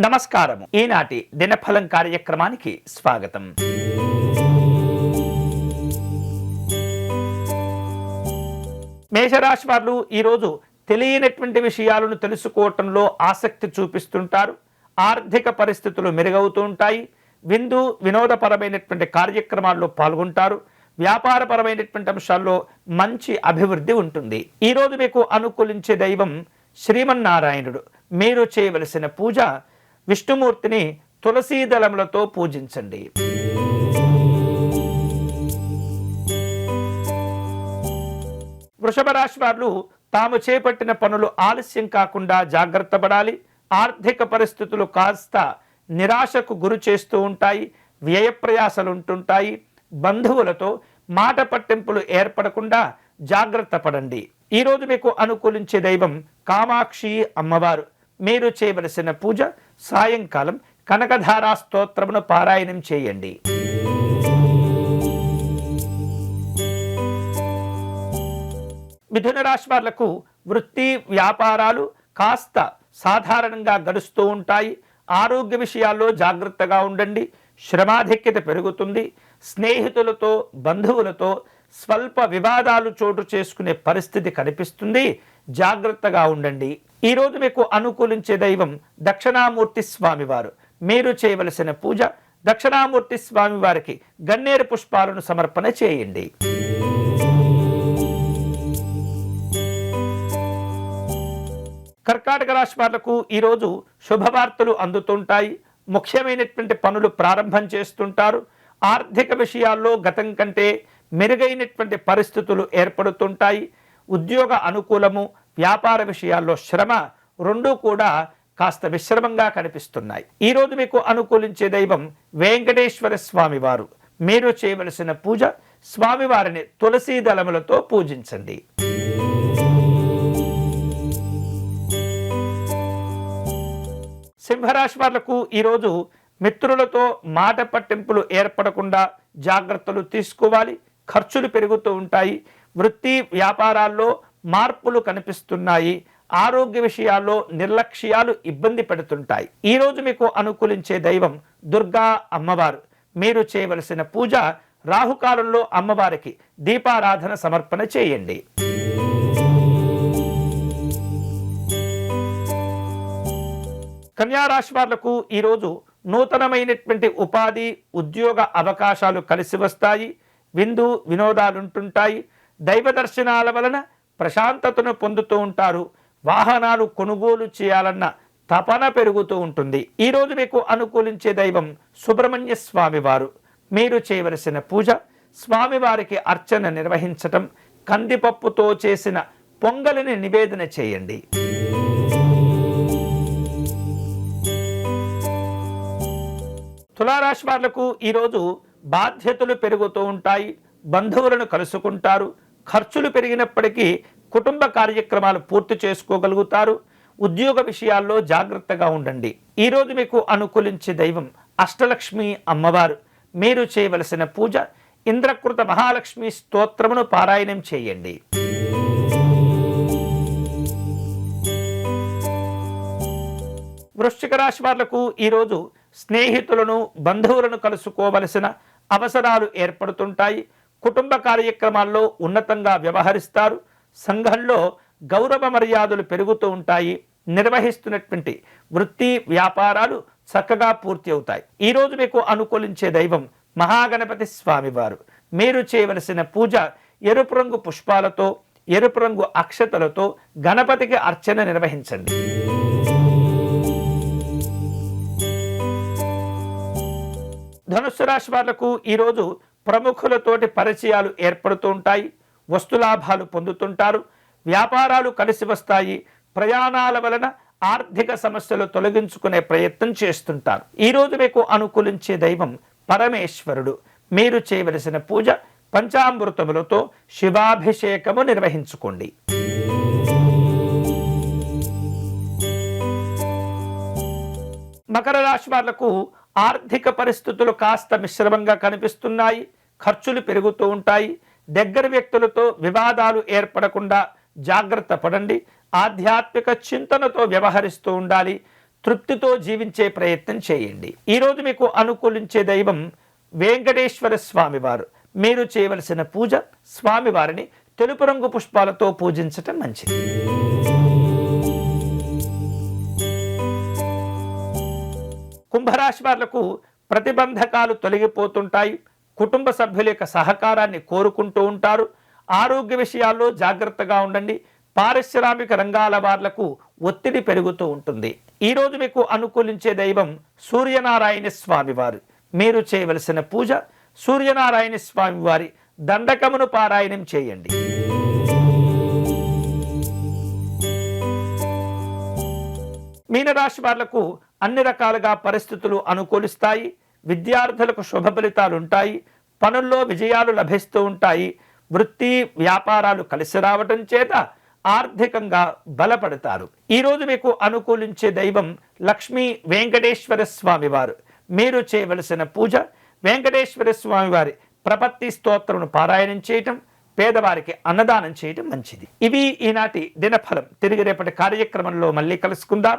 నమస్కారం ఈనాటి దినఫలం కార్యక్రమానికి స్వాగతం. మేషరాశి వారు ఈరోజు తెలియనటువంటి విషయాలను తెలుసుకోవటంలో ఆసక్తి చూపిస్తుంటారు. ఆర్థిక పరిస్థితులు మెరుగవుతూ ఉంటాయి. విందు వినోదపరమైనటువంటి కార్యక్రమాల్లో పాల్గొంటారు. వ్యాపారపరమైనటువంటి అంశాల్లో మంచి అభివృద్ధి ఉంటుంది. ఈరోజు మీకు అనుకూలించే దైవం శ్రీమన్నారాయణుడు. మీరు చేయవలసిన పూజ విష్ణుమూర్తిని తులసీ దళములతో పూజించండి. వృషభ రాశి వారు తాము చేపట్టిన పనులు ఆలస్యం కాకుండా జాగ్రత్త పడాలి. ఆర్థిక పరిస్థితులు కాస్త నిరాశకు గురి చేస్తూ ఉంటాయి. వ్యయప్రయాసలు ఉంటుంటాయి. బంధువులతో మాట పట్టింపులు ఏర్పడకుండా జాగ్రత్త పడండి. ఈరోజు మీకు అనుకూలించే దైవం కామాక్షి అమ్మవారు. మీరు చేయవలసిన పూజ సాయంకాలం కనకధారా స్తోత్రమును పారాయణం చేయండి. మిథున రాశి వాళ్ళకు వృత్తి వ్యాపారాలు కాస్త సాధారణంగా గడుస్తూ ఉంటాయి. ఆరోగ్య విషయాల్లో జాగ్రత్తగా ఉండండి. శ్రమాధిక్యత పెరుగుతుంది. స్నేహితులతో బంధువులతో స్వల్ప వివాదాలు చోటు చేసుకునే పరిస్థితి కనిపిస్తుంది. జాగ్రత్తగా ఉండండి. ఈరోజు మీకు అనుకూలించే దైవం దక్షిణామూర్తి స్వామివారు. మీరు చేయవలసిన పూజ దక్షిణామూర్తి స్వామివారికి గన్నేరు పుష్పాలను సమర్పణ చేయండి. కర్కాటక రాశి వాళ్ళకు ఈరోజు శుభవార్తలు అందుతుంటాయి. ముఖ్యమైనటువంటి పనులు ప్రారంభం చేస్తుంటారు. ఆర్థిక విషయాల్లో గతం కంటే మెరుగైనటువంటి పరిస్థితులు ఏర్పడుతుంటాయి. ఉద్యోగ అనుకూలము వ్యాపార విషయాల్లో శ్రమ రెండూ కూడా కాస్త విశ్రమంగా కనిపిస్తున్నాయి. ఈరోజు మీకు అనుకూలించే దైవం వెంకటేశ్వర స్వామివారు. మీరు చేయవలసిన పూజ స్వామివారిని తులసీ దళములతో పూజించండి. సింహరాశి వాళ్ళకు ఈరోజు మిత్రులతో మాట పట్టింపులు ఏర్పడకుండా జాగ్రత్తలు తీసుకోవాలి. ఖర్చులు పెరుగుతూ ఉంటాయి. వృత్తి వ్యాపారాల్లో మార్పులు కనిపిస్తున్నాయి ఆరోగ్య విషయాల్లో నిర్లక్ష్యాలు ఇబ్బంది పెడుతుంటాయి. ఈరోజు మీకు అనుకూలించే దైవం దుర్గా అమ్మవారు. మీరు చేయవలసిన పూజ రాహుకాలంలో అమ్మవారికి దీపారాధన సమర్పణ చేయండి. కన్యారాశి వాళ్ళకు ఈరోజు నూతనమైనటువంటి ఉపాధి ఉద్యోగ అవకాశాలు కలిసి వస్తాయి. విందు వినోదాలుంటుంటాయి. దైవ దర్శనాల వలన ప్రశాంతతను పొందుతూ ఉంటారు. వాహనాలు కొనుగోలు చేయాలన్న తపన పెరుగుతూ ఉంటుంది. ఈరోజు మీకు అనుకూలించే దైవం సుబ్రహ్మణ్య స్వామివారు మీరు చేయవలసిన పూజ స్వామివారికి అర్చన నిర్వహించటం కందిపప్పుతో చేసిన పొంగలిని నివేదన చేయండి. తులారాశి వాళ్ళకు ఈరోజు బాధ్యతలు పెరుగుతూ ఉంటాయి. బంధువులను కలుసుకుంటారు. ఖర్చులు పెరిగినప్పటికీ కుటుంబ కార్యక్రమాలు పూర్తి చేసుకోగలుగుతారు. ఉద్యోగ విషయాల్లో జాగ్రత్తగా ఉండండి. ఈరోజు మీకు అనుకూలించే దైవం అష్టలక్ష్మి అమ్మవారు. మీరు చేయవలసిన పూజ ఇంద్రకృత మహాలక్ష్మి స్తోత్రమును పారాయణం చేయండి. వృశ్చిక రాశి వాళ్ళకు ఈరోజు స్నేహితులను బంధువులను కలుసుకోవలసిన అవసరాలు ఏర్పడుతుంటాయి. కుటుంబ కార్యక్రమాల్లో ఉన్నతంగా వ్యవహరిస్తారు. సంఘంలో గౌరవ మర్యాదలు పెరుగుతూ ఉంటాయి. నిర్వహిస్తున్నటువంటి వృత్తి వ్యాపారాలు చక్కగా పూర్తి అవుతాయి. ఈరోజు మీకు అనుకూలించే దైవం మహాగణపతి స్వామివారు. మీరు చేయవలసిన పూజ ఎరుపు రంగు పుష్పాలతో ఎరుపు రంగు అక్షతలతో గణపతికి అర్చన నిర్వహించండి. ధనుస్సు రాశి వాళ్ళకు ఈరోజు ప్రముఖులతోటి పరిచయాలు ఏర్పడుతూ ఉంటాయి వస్తులాభాలు పొందుతుంటారు వ్యాపారాలు కలిసి వస్తాయి ప్రయాణాల వలన ఆర్థిక సమస్యలు తొలగించుకునే ప్రయత్నం చేస్తుంటారు. ఈరోజు మీకు అనుకూలించే దైవం పరమేశ్వరుడు. మీరు చేయవలసిన పూజ పంచామృతములతో శివాభిషేకము నిర్వహించుకోండి. మకర రాశి వాళ్ళకు ఆర్థిక పరిస్థితులు కాస్త మిశ్రమంగా కనిపిస్తున్నాయి. ఖర్చులు పెరుగుతూ ఉంటాయి. దగ్గర వ్యక్తులతో వివాదాలు ఏర్పడకుండా జాగ్రత్త పడండి. ఆధ్యాత్మిక చింతనతో వ్యవహరిస్తూ ఉండాలి. తృప్తితో జీవించే ప్రయత్నం చేయండి. ఈరోజు మీకు అనుకూలించే దైవం వెంకటేశ్వర స్వామివారు. మీరు చేయవలసిన పూజ స్వామివారిని తెలుపు రంగు పుష్పాలతో పూజించటం మంచిది. కుంభరాశి వాళ్ళకు ప్రతిబంధకాలు తొలగిపోతుంటాయి. కుటుంబ సభ్యుల యొక్క సహకారాన్ని కోరుకుంటూ ఉంటారు. ఆరోగ్య విషయాల్లో జాగ్రత్తగా ఉండండి. పారిశ్రామిక రంగాల వాళ్ళకు ఒత్తిడి పెరుగుతూ ఉంటుంది. ఈరోజు మీకు అనుకూలించే దైవం సూర్యనారాయణ స్వామివారు మీరు చేయవలసిన పూజ సూర్యనారాయణ స్వామివారి దండకమును పారాయణం చేయండి. మీనరాశి వాళ్ళకు అన్ని రకాలుగా పరిస్థితులు అనుకూలిస్తాయి విద్యార్థులకు శుభ ఫలితాలు ఉంటాయి పనుల్లో విజయాలు లభిస్తూ ఉంటాయి వృత్తి వ్యాపారాలు కలిసి రావటం చేత ఆర్థికంగా బలపడతారు. ఈరోజు మీకు అనుకూలించే దైవం లక్ష్మీ వెంకటేశ్వర స్వామి వారు. మీరు చేయవలసిన పూజ వెంకటేశ్వర స్వామి వారి ప్రపత్తి స్తోత్రమును పారాయణం చేయటం పేదవారికి అన్నదానం చేయటం మంచిది. ఇవి ఈనాటి దినఫలం. తిరిగి రేపటి కార్యక్రమంలో మళ్ళీ కలుసుకుందాం.